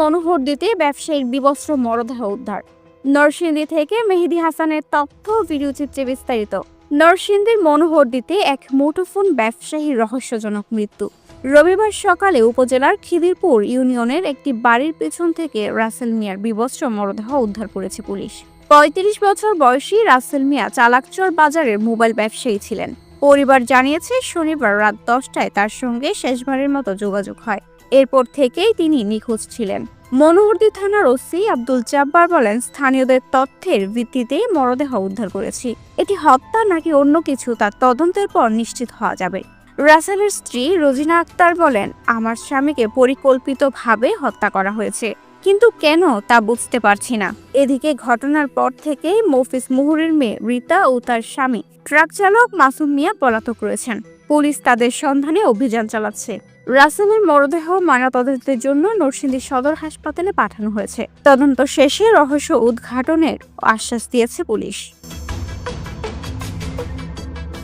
মনোহরদীতে ব্যবসায়ীর বিবস্ত্র মরদেহ উদ্ধার। নরসিংদী থেকে মেহেদি হাসানের তথ্য ভিডিওচিত্রে বিস্তারিত। নরসিংদীর মনোহরদীতে এক মুঠোফোন ব্যবসায়ীর রহস্যজনক মৃত্যু। রবিবার সকালে উপজেলার খিদিরপুর ইউনিয়নের একটি বাড়ির পেছন থেকে রাসেল মিয়ার বিবস্ত্র মরদেহ উদ্ধার করেছে পুলিশ। পঁয়ত্রিশ বছর বয়সী রাসেল মিয়া চালাকচর বাজারের মোবাইল ব্যবসায়ী ছিলেন। পরিবার জানিয়েছে, শনিবার রাত দশটায় তার সঙ্গে শেষবারের মতো যোগাযোগ হয়। এরপর থেকেই তিনি নিখোঁজ ছিলেন। মনোহরদী থানার ওসি আব্দুল জাব্বার বলেন, স্থানীয়দের তথ্যের ভিত্তিতে মরদেহ উদ্ধার করেছি। এটি হত্যা নাকি অন্য কিছু তা তদন্তের পর নিশ্চিত হওয়া যাবে। রাসেলের স্ত্রী রোজিনা আক্তার বলেন, আমার স্বামীকে পরিকল্পিতভাবে হত্যা করা হয়েছে। কিন্তু কেন তা বুঝতে পারছি না। এদিকে ঘটনার পর থেকে মফিস মুহুরের মেয়ে রিতা ও তার স্বামী, ট্রাক চালক মাসুম মিয়া পলাতক রয়েছেন। পুলিশ তাদের সন্ধানে অভিযান চালাচ্ছে। রাসেলের মরদেহ ময়নাতদন্তের জন্য নরসিংদী সদর হাসপাতালে পাঠানো হয়েছে। তদন্ত শেষে রহস্য উদ্ঘাটনের আশ্বাস দিয়েছে পুলিশ।